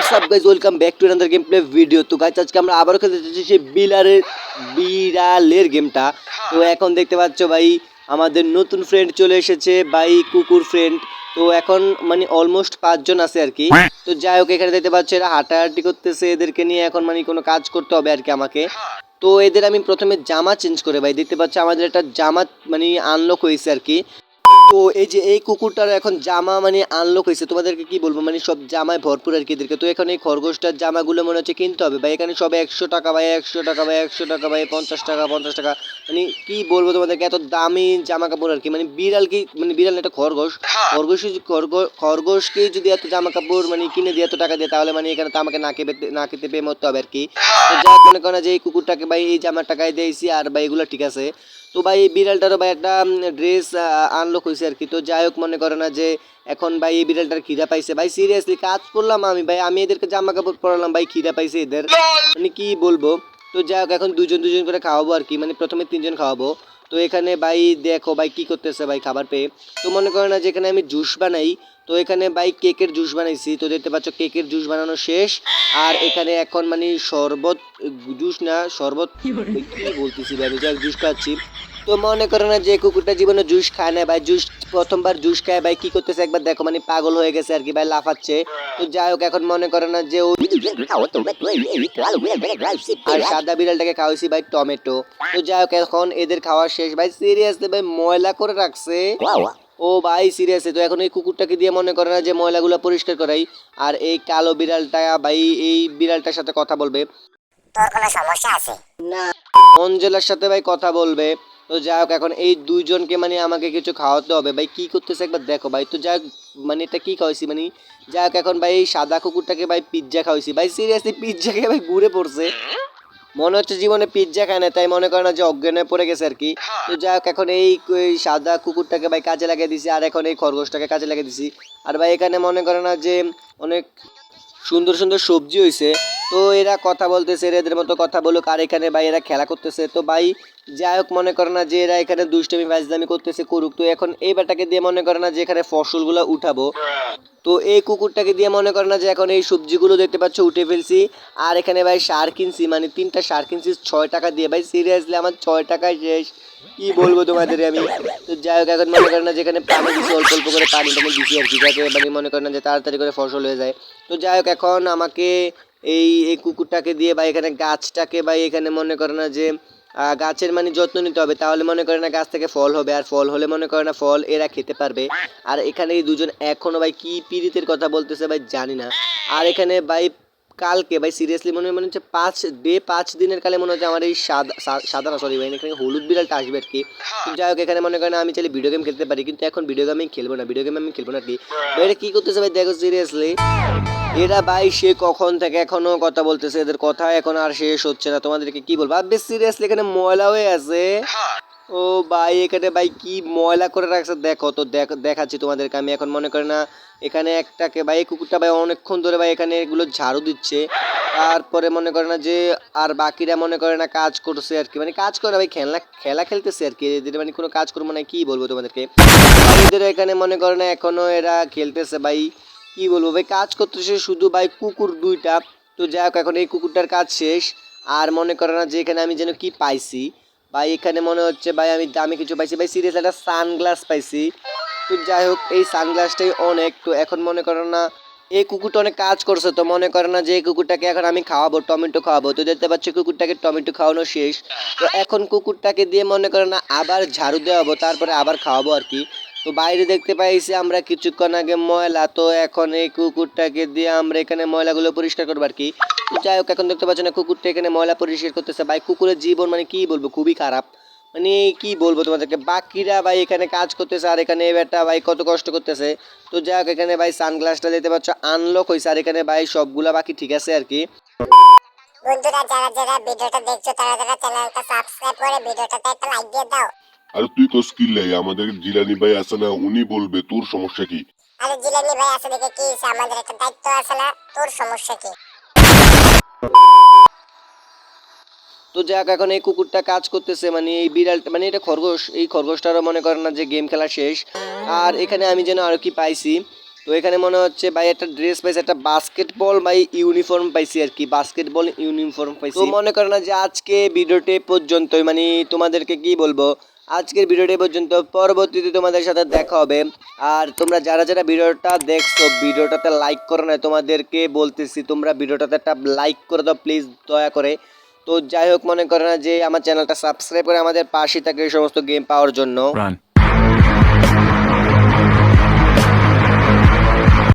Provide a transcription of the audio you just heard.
WhatsApp guys welcome back to another game play video তো guys আজকে আমরা আবারও খেলতে চাচ্ছি সেই বিলারের, বিড়ালের গেমটা তো এখন দেখতে পাচ্ছ ভাই, আমাদের নতুন ফ্রেন্ড চলে এসেছে, ভাই কুকুর ফ্রেন্ড তো এখন মানে অলমোস্ট পাঁচজন আছে আর কি। তো যাই হোক, এখানে দেখতে পাচ্ছ এরা হাঁটাহাঁটি করতেছে। এদেরকে নিয়ে এখন মানে কোনো কাজ করতে হবে আর কি আমাকে। তো এদের আমি প্রথমে জামা চেঞ্জ করে, ভাই। দেখতে পাচ্ছ আমাদের একটা জামা মানে আনলক হয়েছে আর কি। তো এই যে এই কুকুরটার এখন জামা মানে আনলক হয়েছে তোমাদেরকে কি বলব? মানে সব জামায় ভরপুর আর কি এদেরকে। তো এখন এই খরগোশটার জামাগুলো মনে হচ্ছে কিনতে হবে। ভাই এখানে সব একশো টাকা ভাই একশো টাকা ভাই একশো টাকা ভাই পঞ্চাশ টাকা পঞ্চাশ টাকা। মানে কি বলব তোমাদেরকে এত দামি জামা কাপড় আর কি। মানে বিড়াল কি মানে বিড়াল একটা খরগোশ। খরগোশ খরগো- খরগোশকে যদি এত জামা কাপড় মানে কিনে দিয়ে এত টাকা দিয়ে তাহলে মানে এখানে তো আমাকে নাকে পেতে নাকে পেয়ে মরতে হবে আর কি। তো যাই মনে করো না যে এই কুকুরটাকে ভাই এই জামার টাকায় দিয়েছি আর ভাই এগুলো ঠিক আছে। তো ভাই এই বিড়ালটারও ভাই একটা ড্রেস আনলক হয়েছে আর কি। তো যাই হোক মনে করে না যে এখন ভাই এই বিড়ালটার খিদা পাইছে। ভাই সিরিয়াসলি কাজ করলাম আমি ভাই। আমি এদেরকে জামা কাপড় পরালাম ভাই খিদা পাইছে এদের। মানে কি বলব? তো যাই হোক এখন দুজন দুজন করে খাওয়াবো আর কি। মানে প্রথমে তিনজন খাওয়াবো। তো এখানে ভাই দেখো ভাই কি করতেছে ভাই খাবার পেয়ে। তো মনে করে না যে এখানে আমি জুস বানাই। তো এখানে ভাই কেকের জুস বানাইছি। তো দেখতে পাচ্ছ কেকের জুস বানানো শেষ। আর এখানে এখন মানে শরবত জুস না শরবত কি বলতেছি ভাই জুস খাচ্ছি। তো মনে করো না যে কুকুরটা জীবনে জুস খায় না ভাই জুস প্রথমবার জুস খায় ভাই কি করতেছে একবার দেখো মানে পাগল হয়ে গেছে আর কি ভাই লাফাচ্ছে। তো যাই হোক এখন মনে করো না যে ও আর সাদা বিড়ালটাকে খাওয়াইছি ভাই টমেটো। তো যাই হোক এখন এদের খাওয়া শেষ ভাই সিরিয়াসলি ভাই ময়লা করে রাখছে। ও ভাই সিরিয়াসলি তো এখন এই কুকুরটাকে দিয়ে মনে করে না যে ময়লাগুলো পরিষ্কার করাই। আর এই কালো বিড়ালটা ভাই এই বিড়ালটার সাথে কথা বলবে। তোর কোনো সমস্যা আছে? না অঞ্জলার সাথে ভাই কথা বলবে। তো যাই হোক, এখন এই দুইজনকে মানে আমাকে কিছু খাওয়াতে হবে। ভাই, কি করতেছে একবার দেখো। ভাই, তো যাই মানে এটা কি খাওয়াইছি? মানে যাই হোক, এখন ভাই এই সাদা কুকুরটাকে ভাই পিৎজা খাওয়াইছি। ভাই সিরিয়াসলি পিৎজা খেয়ে ভাই ঘুরে পড়ছে। মনে হচ্ছে জীবনে পিৎজা খায় না, তাই মনে করে না যে অজ্ঞানে পড়ে গেছে আর কি। তো যাই হোক, এখন এই এই সাদা কুকুরটাকে ভাই কাজে লাগিয়ে দিছি, আর এখন এই খরগোশটাকে কাজে লাগিয়ে দিছি। আর ভাই, এখানে মনে করে না যে অনেক সুন্দর সুন্দর সবজি হয়েছে তো এরা কথা বলতেছে, এরা এদের মতো কথা বলুক, আর এখানে ভাই এরা খেলা করতেছে। তো ভাই, যাই হোক, মনে করে না যে এরা এখানে দুষ্টমি ফাজদামি করতেছে, করুক। তো এখন এই ব্যাটাকে দিয়ে মনে করে না যে এখানে ফসলগুলো উঠাবো। তো এই কুকুরটাকে দিয়ে মনে করে না যে এখন এই সবজিগুলো দেখতে পাচ্ছ, উঠে ফেলছি। আর এখানে ভাই সার কিনছি মানে তিনটা সার কিনছি, ছয় টাকা দিয়ে। ভাই সিরিয়াসলি আমার ছয় টাকায় শেষ। কি বলব তোমাদের আমি? তো যাই হোক, এখন মনে করেন না যেখানে পানি দিচ্ছি অল্প অল্প করে পানি টানি দিচ্ছি আর কি, যাতে মানে মনে করেন না যে তাড়াতাড়ি করে ফসল হয়ে যায়। তো যাই হোক, এখন আমাকে এই এই কুকুরটাকে দিয়ে বা এখানে গাছটাকে বা এখানে মনে করে না যে গাছের মানে যত্ন নিতে হবে, তাহলে মনে করে না গাছ থেকে ফল হবে, আর ফল হলে মনে করে না ফল এরা খেতে পারবে। আর এখানে এই দুজন এখনও ভাই কি পীড়িতের কথা বলতেছে ভাই জানি না। আর এখানে ভাই কালকে ভাই সিরিয়াসলি মনে হয় মনে হচ্ছে পাঁচ ডে পাঁচ দিনের কালে মনে হচ্ছে আমার এই সাদা সাদা না সরি ভাই এখানে হলুদ বিড়ালটা আসবে আর কি? যাই হোক এখানে মনে করেন আমি চাইলে ভিডিও গেম খেলতে পারি কিন্তু এখন ভিডিও গেম আমি খেলব না ভিডিও গেম আমি খেলব না আর কি এটা কি করতেছে ভাই দেখো সিরিয়াসলি এরা ভাই সে কখন থেকে এখনও কথা বলতেছে এদের কথা এখন আর শেষ হচ্ছে না তোমাদেরকে কি বলব? আর বেশ সিরিয়াসলি এখানে ময়লা হয়ে আছে। ও ভাই, এখানে ভাই কি ময়লা করে রাখছে? দেখো তো, দেখ- দেখাচ্ছি তোমাদেরকে। আমি এখন মনে করি না, এখানে একটাকে ভাই কুকুরটা ভাই অনেকক্ষণ ধরে ভাই এখানে এগুলো ঝাড়ু দিচ্ছে। তারপরে মনে করে না যে, আর বাকিরা মনে করে না কাজ করছে আর কি। মানে কাজ করে ভাই খেলা খেলা খেলতেছে আর কি। এদের মানে কোনো কাজ করব না, কি বলব তোমাদেরকে? এদের এখানে মনে করে না এখনও এরা খেলতেছে ভাই। কি বলব ভাই, কাজ করতেছে শুধু ভাই কুকুর দুইটা। তো যাই হোক, এখন এই কুকুরটার কাজ শেষ। আর মনে করে না যে, এখানে আমি যেন কি পাইছি। ভাই, এখানে মনে হচ্ছে ভাই, আমি দামি কিছু পাইছি। ভাই সিরিয়াস একটা সানগ্লাস পাইছি। তো যাই হোক, এই সানগ্লাসটাই অনেক। তো এখন মনে করো না, এই কুকুরটা অনেক কাজ করছে। তো মনে করে না যে এই কুকুরটাকে এখন আমি খাওয়াবো, টমেটো খাওয়াবো। তো দেখতে পাচ্ছি কুকুরটাকে টমেটো খাওয়ানো শেষ। তো এখন কুকুরটাকে দিয়ে মনে করে না, আবার ঝাড়ু দেওয়াবো, তারপরে আবার খাওয়াবো আর কি। তো বাইরে দেখতে পাইছি আমরা কিছুক্ষণ আগে ময়লা, তো এখন এই কুকুরটাকে দিয়ে আমরা এখানে ময়লাগুলো পরিষ্কার করব আর কি। তো যাই হোক, এখন দেখতে পাচ্ছ না, কুকুরটা এখানে ময়লা পরিষ্কার করতেছে। ভাই, কুকুরের জীবন মানে কি বলব? খুবই খারাপ। মানে কি বলব তোমাদেরকে? বাকিরা ভাই এখানে কাজ করতেছে আর এখানে এবারটা ভাই কত কষ্ট করতেছে। তো যাই হোক, এখানে ভাই সানগ্লাসটা দেখতে পাচ্ছ আনলক হয়েছে আর এখানে ভাই সবগুলা বাকি ঠিক আছে আর কি। বন্ধুরা, যারা যারা ভিডিওটা দেখছ, তারা তারা চ্যানেলটা সাবস্ক্রাইব করে ভিডিওটাতে একটা লাইক দিয়ে দাও। আর তুই তো স্কিল নাই আমাদের জিলানি ভাই আছে না উনি বলবে তোর সমস্যা কি? আরে জিলানি ভাই আছে দেখে কি হইছে? আমাদের একটা দায়িত্ব আছে না তোর সমস্যা কি? তো যাক এখন এই কুকুরটা কাজ করতেছে মানে এই বিড়ালটা মানে এটা খরগোশ এই খরগোশটারও মনে করেন না যে গেম খেলা শেষ। আর এখানে আমি যেন আর কি পাইছি তো এখানে মনে হচ্ছে ভাই একটা ড্রেস পাইছি একটা বাস্কেটবল ভাই ইউনিফর্ম পাইছি আর কি বাস্কেটবল ইউনিফর্ম পাইছি। তো মনে করেন না যে আজকে ভিডিওটি পর্যন্তই মানে তোমাদেরকে কি বলব আজকের ভিডিওটি পর্যন্ত। পরবর্তীতে তোমাদের সাথে দেখা হবে। আর তোমরা যারা যারা ভিডিওটা দেখছ, ভিডিওটাতে লাইক করো না তোমাদেরকে বলতেছি, তোমরা ভিডিওটাতে একটা লাইক করে দাও প্লিজ দয়া করে। তো যাই হোক, মনে করে না যে আমার চ্যানেলটা সাবস্ক্রাইব করে আমাদের পাশে থাকে এই সমস্ত গেম পাওয়ার জন্য.